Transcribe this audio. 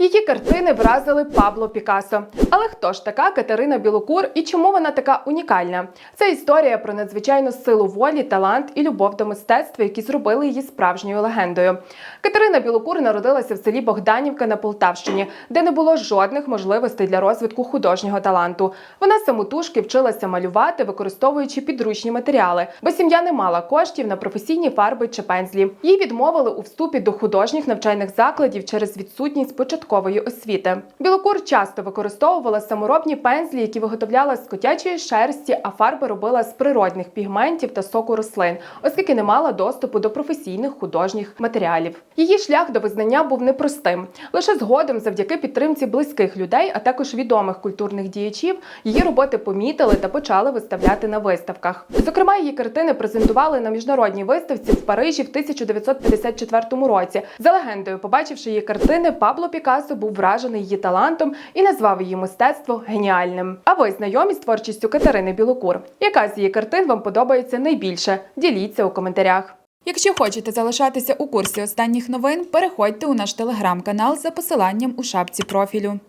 Її картини вразили Пабло Пікассо. Але хто ж така Катерина Білокур і чому вона така унікальна? Це історія про надзвичайну силу волі, талант і любов до мистецтва, які зробили її справжньою легендою. Катерина Білокур народилася в селі Богданівка на Полтавщині, де не було жодних можливостей для розвитку художнього таланту. Вона самотужки вчилася малювати, використовуючи підручні матеріали, бо сім'я не мала коштів на професійні фарби чи пензлі. Їй відмовили у вступі до художніх навчальних закладів через відсутність початкової освіти. Білокур часто використовувала саморобні пензлі, які виготовляла з котячої шерсті, а фарби робила з природних пігментів та соку рослин, оскільки не мала доступу до професійних художніх матеріалів. Її шлях до визнання був непростим. Лише згодом, завдяки підтримці близьких людей, а також відомих культурних діячів, її роботи помітили та почали виставляти на виставках. Зокрема, її картини презентували на міжнародній виставці в Парижі в 1954 році. За легендою, побачивши її картини, Пабло Пікассо був вражений її талантом і назвав її мистецтво геніальним. А ви знайомі з творчістю Катерини Білокур? Яка з її картин вам подобається найбільше? Діліться у коментарях. Якщо хочете залишатися у курсі останніх новин, переходьте у наш телеграм-канал за посиланням у шапці профілю.